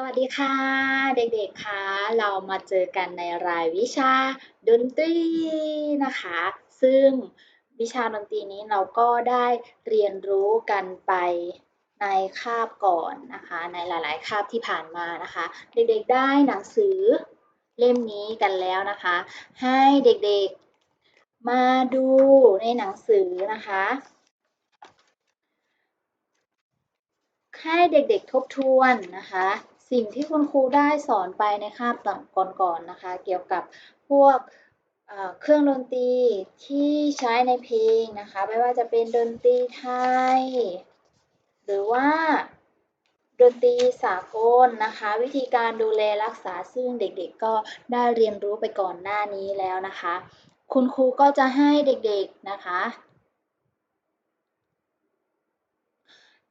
สวัสดีค่ะ เด็กๆคะเรามาเจอกันในรายวิชาดนตรีนะคะ ซึ่งวิชาดนตรีนี้เราก็ได้เรียนรู้กันไปในคาบก่อนนะคะ ในหลายๆคาบที่ผ่านมานะคะ เด็กๆได้หนังสือเล่มนี้กันแล้วนะคะ ให้เด็กๆมาดูในหนังสือนะคะให้เด็กๆทบทวนนะคะ สิ่งที่คุณครูได้สอนไปในคาบก่อนๆนะคะ เกี่ยวกับพวกเครื่องดนตรีที่ใช้ในเพลงนะคะ ไม่ว่าจะเป็นดนตรีไทย หรือว่าดนตรีสากลนะคะ วิธีการดูแลรักษาซึ่งเด็กๆก็ได้เรียนรู้ไปก่อนหน้านี้แล้วนะคะ คุณครูก็จะให้เด็กๆนะคะ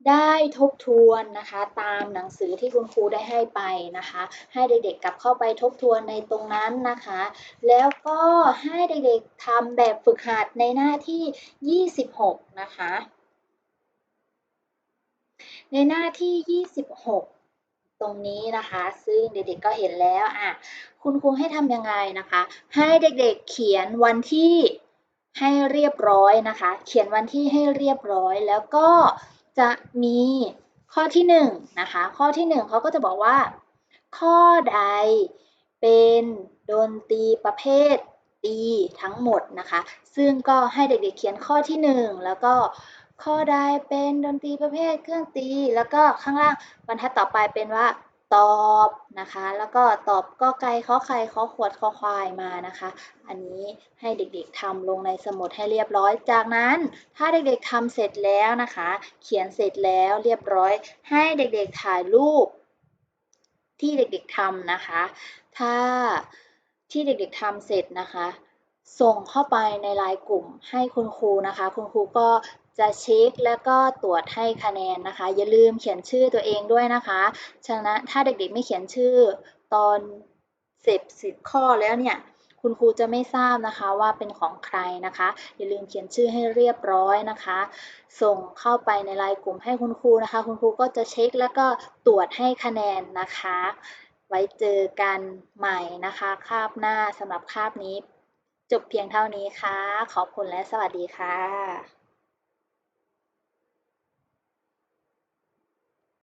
ได้ทบทวนนะคะตามหนังสือที่คุณครูได้ให้ไปนะคะ ให้เด็กๆกลับเข้าไปทบทวนในตรงนั้นนะคะ แล้วก็ให้เด็กๆทำแบบฝึกหัดในหน้าที่ 26 นะคะ ในหน้าที่ 26ตรงนี้นะคะ ซึ่งเด็กๆก็เห็นแล้วอะคุณครูให้ทำยังไงนะคะ ให้เด็กๆเขียนวันที่ให้เรียบร้อยนะคะ เขียนวันที่ให้เรียบร้อย แล้วก็ จะมีข้อที่1นนะคะ ข้อที่ 1เขาก็จะบอกว่า ข้อใดเป็นดนตรีประเภทตีทั้งหมดนะคะ ซึ่งก็ให้เด็กๆเขียนข้อที่ 1 แล้วก็ข้อใดเป็นดนตรีประเภทเครื่องตี แล้วก็ข้างล่างบรรทัดต่อไปเป็นว่า ตอบนะคะ แล้วก็ตอบก็ไกลข้อไข่ข้อขวดข้อควายมานะคะ อันนี้ให้เด็กๆทำลงในสมุดให้เรียบร้อย จากนั้นถ้าเด็กๆทำเสร็จแล้วนะคะ เขียนเสร็จแล้วเรียบร้อย ให้เด็กๆถ่ายรูป ที่เด็กๆทำนะคะ ถ้าที่เด็กๆทำเสร็จนะคะส่งเข้าไปในไลน์กลุ่มให้คุณครูนะคะ คุณครูก็ จะเช็คแล้วก็ตรวจให้คะแนนนะคะ อย่าลืมเขียนชื่อตัวเองด้วยนะคะ ฉะนั้นถ้าเด็กๆไม่เขียนชื่อตอนเสร็จสิบข้อแล้วเนี่ยคุณครูจะไม่ทราบนะคะว่าเป็นของใครนะคะ อย่าลืมเขียนชื่อให้เรียบร้อยนะคะ ส่งเข้าไปในไลน์กลุ่มให้คุณครูนะคะ คุณครูก็จะเช็คแล้วก็ตรวจให้คะแนนนะคะ ไว้เจอกันใหม่นะคะคาบหน้าสำหรับคาบนี้ จบเพียงเท่านี้ค่ะ ขอบคุณและสวัสดีค่ะ